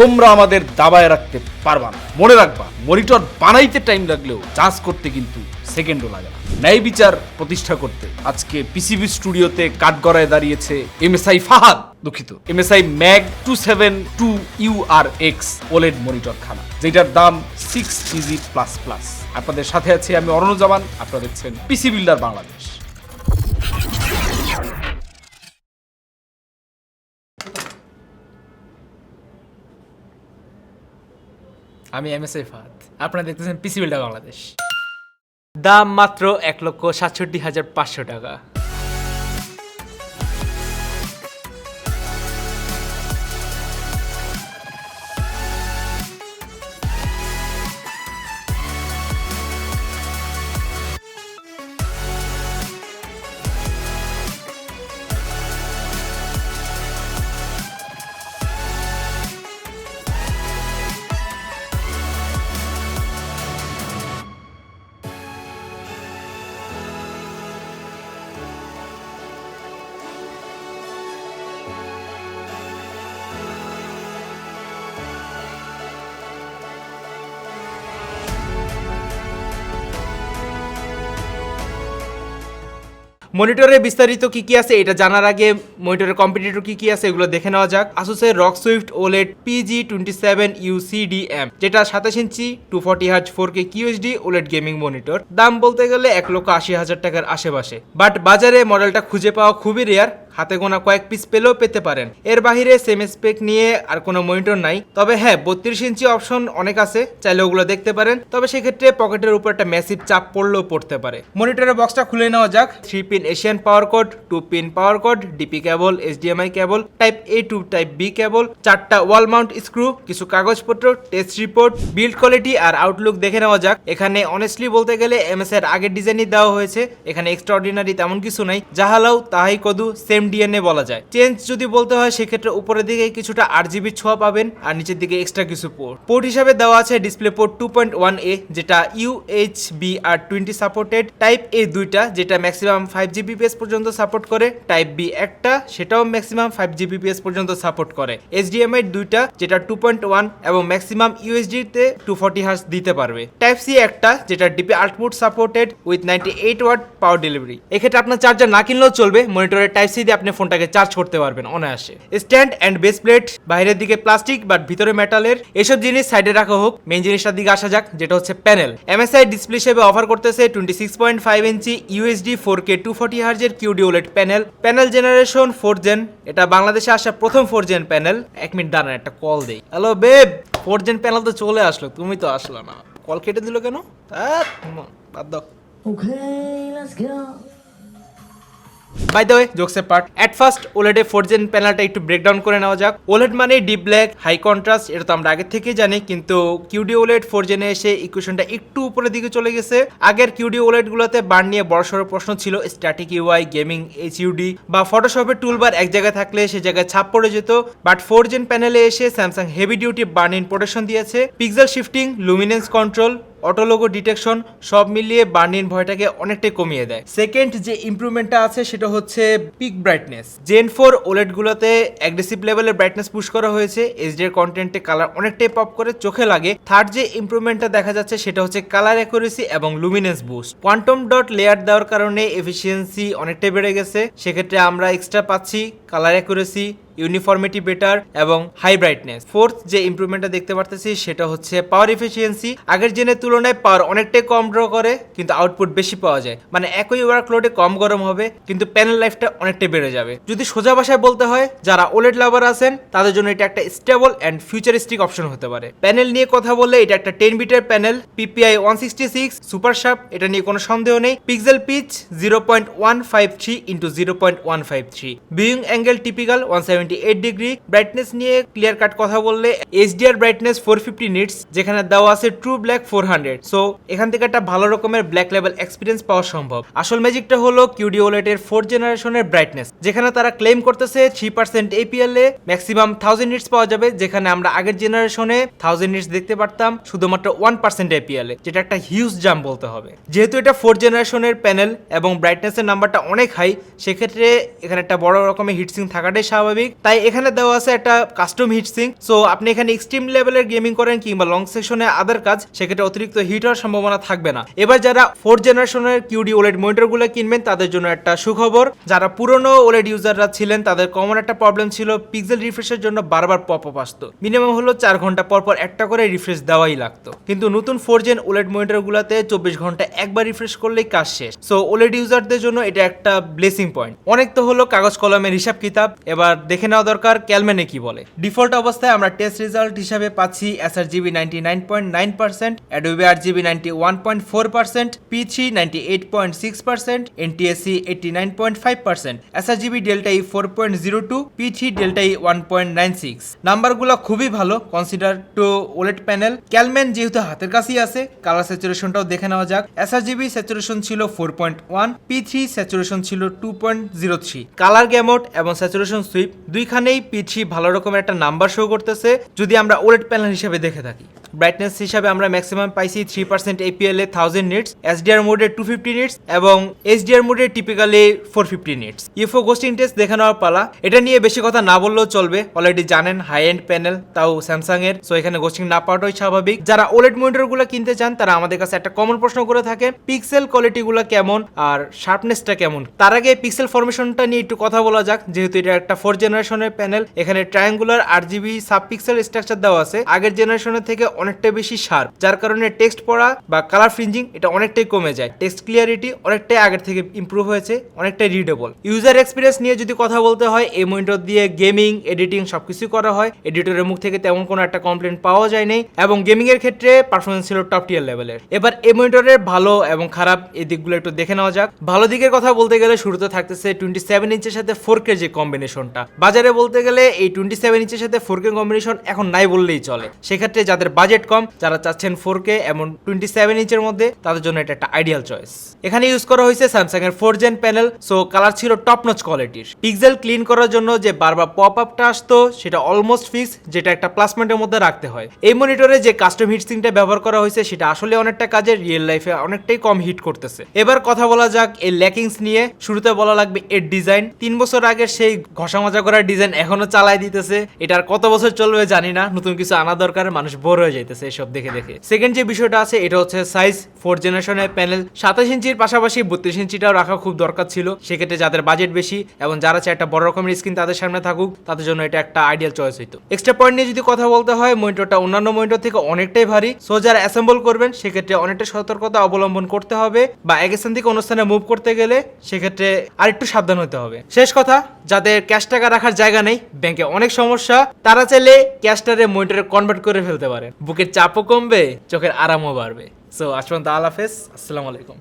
তোমরা আমাদের দাবায় রাখতে পারবা না। মনে রাখবা, মনিটর বানাইতে টাইম লাগলেও চার্জ করতে কিন্তু সেকেন্ডও লাগে না ন্যায় বিচার প্রতিষ্ঠা করতে। আজকে পিসিবি স্টুডিওতে কাঠগড়ায় দাঁড়িয়েছে এমএসআই ফাহাদ দুঃখিত। MSI MAG two seven two U R X OLED monitor খানা যেটার দাম সিক্স ইজি প্লাস প্লাস আপনাদের সাথে আছে আমি অরণজামান আপনারা দেখছেন পিসি বিল্ডার বাংলাদেশ আমি এম এস ফাহাদ আপনারা দেখতেছেন পিসি বিল্ডার বাংলাদেশ দাম মাত্র এক লক্ষ সাতষট্টি হাজার পাঁচশো টাকা। মনিটরে বিস্তারিত কি কি আছে এটা জানার আগে মনিটরের কম্পিটিটর কি কি আছে এগুলো দেখে নেওয়া যাক। আসুসের ROG Swift OLED PG twenty seven UCDM যেটা সাতাশ inch two forty hertz four K QD OLED gaming monitor দাম বলতে গেলে এক লক্ষ আশি হাজার টাকার আশেপাশে। বাট বাজারে মডেলটা খুঁজে পাওয়া খুবই রেয়ার হাতে গোনা কয়েক পিস পেলেও পেতে পারেন। এর বাহিরে সেম স্পেক নিয়ে আর কোনো মনিটর নাই। তবে হ্যাঁ বত্রিশ ইঞ্চি অপশন অনেক আছে, চাইলে ওগুলো দেখতে পারেন। তবে সেক্ষেত্রে পকেটের উপর একটা ম্যাসিভ চাপ পড়লেও পড়তে পারে। মনিটরের বক্সটা খুলে নেওয়া যাক। Three pin Asian power cord two pin power cord DP cable HDMI cable type A to type B cable চারটা ওয়াল মাউন্ট স্ক্রু কিছু কাগজপত্র টেস্ট রিপোর্ট বিল্ড কোয়ালিটি আর আউটলুক দেখে নেওয়া যাক। এখানে অনেস্টলি বলতে গেলে এমএস এর আগের ডিজাইনই দেওয়া হয়েছে। এখানে এক্সট্রা অর্ডিনারি তেমন কিছু নাই। যাহালাও তাহাই কদু সেম ডিএনএ বলা যায়। চেঞ্জ যদি বলতে হয়, সেক্ষেত্রে উপরের দিকে কিছুটা আর জিবি ছোঁয়া পাবেন আর নিচের দিকে এক্সট্রা কিছু পোর্ট পোর্ট হিসাবে দেওয়া আছে display port two point one A যেটা UH B R twenty supported type A দুইটা, যেটা ম্যাক্সিমাম ফাইভ জিবিপিএস পর্যন্ত সাপোর্ট করে টাইপ বি একটা, সেটাও ম্যাক্সিমাম ফাইভ জিবিপিএস পর্যন্ত সাপোর্ট করে। এইচডিএমআই দুইটা, যেটা টু পয়েন্ট ওয়ান এবং ম্যাক্সিমাম ইউএসডি তে টু ফর্টি হার্স দিতে পারবে। টাইপ সি একটা, যেটা DP output supported with ninety eight watt power delivery এক্ষেত্রে আপনার চার্জার না কিনলেও চলবে মনিটরের টাইপ সি দিয়ে আপনি ফোনটাকে চার্জ করতে পারবেন অনায়াসে। স্ট্যান্ড অ্যান্ড বেস প্লেট বাইরের দিকে প্লাস্টিক বাট ভিতরে মেটালের এসব জিনিস সাইডে রাখা হোক। মেন জিনিসটার দিকে আসা যাক, যেটা হচ্ছে প্যানেল এমএসআই ডিসপ্লে হিসেবে অফার করতেছে twenty six point five inch UHD four K two forty হার্জের QD OLED panel panel generation four gen এটা বাংলাদেশে আসা প্রথম ফোর জেন প্যানেল এক মিনিট দাঁড়ান, একটা কল দেই। Hello babe four gen panel তো চলে আসলো, তুমি তো আসলো না। কল কেটে দিল কেন? বাদ দাও. বাই দ্য ওয়ে জোকসের পার্ট অ্যাট ফার্স্ট ওলেডে ফোর জেন প্যানেলটা একটু ব্রেকডাউন করে নেওয়া যাক। ওলেড মানে ডিপ ব্ল্যাক হাই কন্ট্রাস্ট এটা তো আমরা আগে থেকেই জানি, কিন্তু কিউডি ওলেড ফোর জেনে এসে ইকুয়েশনটা একটু উপরের দিকে চলে গেছে। আগের কিউডি ওলেড গুলোতে বার্ন নিয়ে বড়সড় প্রশ্ন ছিল static UI gaming HUD বা ফটোশপের টুলবার এক জায়গায় থাকলে সে জায়গায় ছাপ পড়ে যেত। বাট ফোর জেন প্যানেলে এসে Samsung heavy duty burn in protection দিয়েছে। Pixel shifting luminance control auto logo detection সব মিলিয়ে বার্নিন ভয়টাকে অনেকটাই কমিয়ে দেয়। সেকেন্ড যে ইমপ্রুভমেন্টটা আছে সেটা হচ্ছে পিক ব্রাইটনেস। জেন ফোর ওলেটগুলোতে অ্যাগ্রেসিভ লেভেলের ব্রাইটনেস পুশ করা হয়েছে এইচডি এর কন্টেন্টে কালার অনেকটাই পপ করে চোখে লাগে। থার্ড যে ইমপ্রুভমেন্টটা দেখা যাচ্ছে সেটা হচ্ছে কালার অ্যাকুরেসি এবং luminance boost quantum dot layer দেওয়ার কারণে এফিসিয়েন্সি অনেকটাই বেড়ে গেছে। সেক্ষেত্রে আমরা এক্সট্রা পাচ্ছি কালার অ্যাকুরেসি ইউনিফর্মিটি বেটার এবং হাই ব্রাইটনেস। ফোর্থ যে ইমপ্রুভমেন্টটা দেখতে পারতেছি সেটা হচ্ছে পাওয়ার এফিসিয়েন্সি। আগের জেনের তুলনায় পাওয়ার অনেকটাই কম ড্র করে, কিন্তু আউটপুট বেশি পাওয়া যায়। মানে একই ওয়ার্কলোডে কম গরম হবে, কিন্তু প্যানেল লাইফটা অনেকটাই বেড়ে যাবে। যদি সোজা ভাষায় বলতে হয়, যারা ওলেড লাভার আছেন, তাদের জন্য এটা একটা স্টেবল অ্যান্ড ফিউচারিস্টিক অপশন হতে পারে। প্যানেল নিয়ে কথা বললে এটা একটা টেন বিটের panel PPI one sixty six super sharp এটা নিয়ে কোনো সন্দেহ নেই। Pixel pitch zero point one five three into zero point one five three viewing angle typical one seventy eight degree brightness নিয়ে ক্লিয়ার কাট কথা বললে HDR brightness four fifty nits যেখানে দেওয়া আছে true black four hundred so এখান থেকে একটা ভালো রকমের ব্ল্যাক লেভেল এক্সপিরিয়েন্স পাওয়া সম্ভব। আসল ম্যাজিকটা হলো কিউডি ওলেটের ফোর্থ জেনারেশনের ব্রাইটনেস যেখানে তারা ক্লেম করতেছে থ্রি পার্সেন্ট এপিএল এ ম্যাক্সিমাম থাউজেন্ড নিটস পাওয়া যাবে, যেখানে আমরা আগের জেনারেশনে থাউজেন্ড নিটস দেখতে পারতাম, শুধুমাত্র ওয়ান পার্সেন্ট এপিএল এ, যেটা একটা হিউজ জাম বলতে হবে। যেহেতু এটা ফোর্থ জেনারেশনের প্যানেল এবং ব্রাইটনেসের নাম্বারটা অনেক হাই সেক্ষেত্রে এখানে একটা বড় রকমের হিটসিং থাকাটাই স্বাভাবিক। তাই এখানে দেওয়া আছে একটা কাস্টম হিট সিঙ্ক সো আপনি এখানে এক্সট্রিম লেভেলের গেমিং করেন কিংবা লং সেকশনে আদার কাজ, সেক্ষেত্রে অতিরিক্ত হিট হওয়ার সম্ভাবনা থাকবে না। এবার যারা ফোর্থ জেনারেশনের কিউডি ওলেড মনিটরগুলো কিনবেন, তাদের জন্য একটা সুখবর, যারা পুরনো ওলেড ইউজাররা ছিলেন, তাদের কমন একটা প্রবলেম ছিল পিক্সেল রিফ্রেশের জন্য বারবার পপ আপ আসতো। মিনিমাম হলো চার ঘণ্টা পর পর একটা করে রিফ্রেশ দেওয়াই লাগতো। কিন্তু নতুন ফোর জেন ওলেড মনিটরগুলোতে চব্বিশ ঘণ্টা একবার রিফ্রেশ করলেই কাজ শেষ। সো ওলেড ইউজারদের জন্য এটা একটা ব্লেসিং পয়েন্ট অনেক তো হলো কাগজ কলমের হিসাব কিতাব এবার দেখে নেওয়া দরকার ক্যালম্যানে কি বলে। ডিফল্ট অবস্থায় আমরা টেস্ট রেজাল্ট হিসাবে পাচ্ছি S R GB ninety nine point nine percent, Adobe R GB ninety one point four percent P three ninety eight point six percent, NTSC eighty nine point five percent S R GB delta E four point zero two P three delta E one point nine six. নাম্বারগুলো খুবই ভালো, consider to OLED panel. Calman যেহেতু হাতের কাছেই আছে, colour স্যাচুরেশনটাও দেখে নেওয়া যাক। এস আর জিবি স্যাচুরেশন ছিল four point one P three saturation ছিল two point zero three. Colour gamut এবং স্যাচুরেশন সুইপ দুইখানেই পি থ্রি ভালো রকমের একটা নাম্বার শো করতেছে, যদি আমরা ওলেট প্যানেল হিসেবে দেখে থাকি। ব্রাইটনেস হিসাবে আমরা ম্যাক্সিমাম পাইছি থ্রি পার্সেন্ট এপিএল এ থাউজেন্ড নিটস এসডিআর মোডে টু ফিফটি নিটস এবং এইচডিআর মোডে typically four fifty nits UFO ghosting test দেখে নেওয়ার পালা। এটা নিয়ে বেশি কথা না বললেও চলবে। অলরেডি জানেন হাই এন্ড প্যানেল তাও স্যামসাং এর সো এখানে গোস্টিং না পাওয়াটাই স্বাভাবিক। যারা ওলেট মনিটরগুলো কিনতে চান, তারা আমাদের কাছে একটা কমন প্রশ্ন করে থাকে পিক্সেল কোয়ালিটি গুলো কেমন আর শার্পনেসটা কেমন? তার আগে পিক্সেল ফরমেশনটা নিয়ে একটু কথা বলা যাক, যেহেতু এটা একটা ফোর জেনারেশনের প্যানেল, এখানে ট্রায়াঙ্গুলার আট জিবি সাব পিক্সেল স্ট্রাকচার দেওয়া আছে। আগের জেনারেশনের থেকে অনেকটা বেশি শার্প যার কারণে টেক্সট পড়া বা কালার ফ্রিঞ্জিং এটা অনেকটাই কমে যায়। টেক্সট ক্লিয়ারিটি অনেকটাই আগের থেকে ইমপ্রুভ হয়েছে, অনেকটাই রিডেবল ইউজার এক্সপিরিয়েন্স নিয়ে যদি কথা বলতে হয়, এই মনিটর দিয়ে গেমিং এডিটিং সবকিছু করা হয়। এডিটরের মুখ থেকে তেমন কোনো একটা কমপ্লেন পাওয়া যায়নি এবং গেমিং এর ক্ষেত্রে পারফরমেন্স ছিল টপ টিয়ার লেভেলের এবার এই মনিটরের ভালো এবং খারাপ এই দিকগুলো একটু দেখে নেওয়া যাক। ভালো দিকের কথা বলতে গেলে শুরুতে থাকতেছে টোয়েন্টি সেভেন ইঞ্চের সাথে ফোর কে যে কম্বিনেশনটা বাজারে বলতে গেলে এই টোয়েন্টি সেভেন ইঞ্চের সাথে ফোর কে কম্বিনেশন এখন নাই বললেই চলে। সেক্ষেত্রে যাদের বাজেট কম, যারা চাচ্ছেন ফোর কে এমন টোয়েন্টি সেভেন ইঞ্চের মধ্যে, তাদের জন্য এটা একটা আইডিয়াল চয়েস এখানে ইউজ করা হয়েছে স্যামসাং এর four gen panel so colour ছিল টপ নচ কোয়ালিটির পিক্সেল ক্লিন করার জন্য যে বারবার পপ আপটা আসতো, সেটা অলমোস্ট ফিক্স যেটা একটা প্লাসমেন্টের মধ্যে রাখতে হয়। এই মনিটরে যে কাস্টম হিট সিংটা ব্যবহার করা হয়েছে, সেটা আসলে অনেকটা কাজে রিয়েল লাইফে অনেকটাই কম হিট করতেছে। এবার কথা বলা যাক এই ল্যাকিংস নিয়ে। শুরুতে বলা লাগবে এর ডিজাইন তিন বছর আগের সেই ঘষা মাজা করার ডিজাইন এখনও চালাই দিতেছে। এটা আর কত বছর চলবে জানি না। নতুন কিছু আনা দরকার, মানুষ বোর হয়ে যাইতেছে এসব দেখে দেখে। সেকেন্ড যে বিষয়টা আছে, এটা হচ্ছে সাইজ ফোর জেনারেশনের প্যানেল সাতাশ ইঞ্চির পাশাপাশি বত্রিশ ইঞ্চিটাও রাখা খুব দরকার ছিল। সেক্ষেত্রে যাদের বাজেট বেশি এবং যারা চায় একটা বড় রকমের স্ক্রিন তাদের সামনে থাকুক, তাদের জন্য এটা একটা আইডিয়াল চয়েস হইতো। এক্সট্রা পয়েন্ট নিয়ে যদি কথা বলতে হয় মনিটরটা অন্যান্য মনিটর থেকে অনেকটাই ভারী। সো যারা অ্যাসেম্বল করবেন, সেক্ষেত্রে অনেকটা সতর্কতা অবলম্বন করতে হবে বা এক স্থান থেকে অন্য স্থানে মুভ করতে গেলে সেক্ষেত্রে আর একটু সাবধান হতে হবে। শেষ কথা, যাদের ক্যাশ টাকা রাখার জায়গা নেই, ব্যাংকে অনেক সমস্যা। তারা চাইলে ক্যাশটারে মনিটরে কনভার্ট করে ফেলতে পারে। বুকের চাপও কমবে, চোখের আরামও বাড়বে। সো আজ পর্যন্ত আল্লাহ হাফেজ, আসসালামু আলাইকুম।